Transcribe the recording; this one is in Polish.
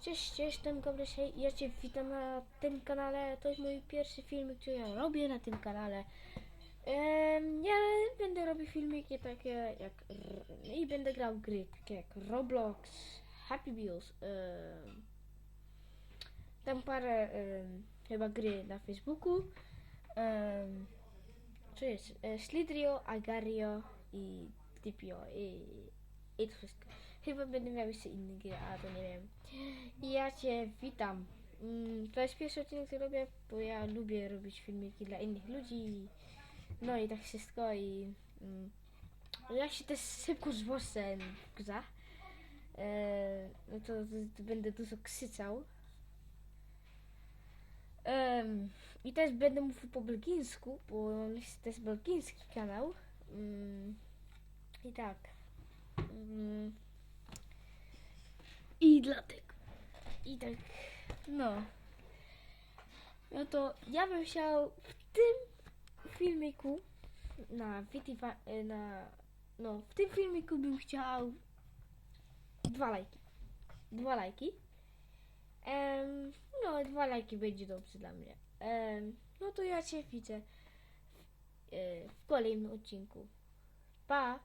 Cześć, jestem Gabriel i ja Cię witam na tym kanale. To jest mój pierwszy film, który ja robię na tym kanale. Em, ja będę robił filmiki takie jak... i będę grał gry takie jak Roblox, Happy Wheels, em, tam parę em, chyba gry na Facebooku. Um, co jest? E, Slidrio, Agario i Dipio i, i to wszystko. Chyba będę miał jeszcze inne gry, a to nie wiem. Ja Cię witam. Mm, To jest pierwszy odcinek, który robię, bo ja lubię robić filmiki dla innych ludzi. No i tak wszystko i... Mm, jak się też szybko złożę w grze, e, no to, to, to będę dużo krzyczał. I też będę mówił po belgijsku, bo jest też belgijski kanał. Mm, I tak. Dlatego. I tak. No. No to ja bym chciał w tym filmiku na e, na no w tym filmiku bym chciał dwa lajki. Dwa lajki. Em, no, dwa lajki będzie dobrze dla mnie. Em, no to ja cię widzę w, e, w kolejnym odcinku. Pa!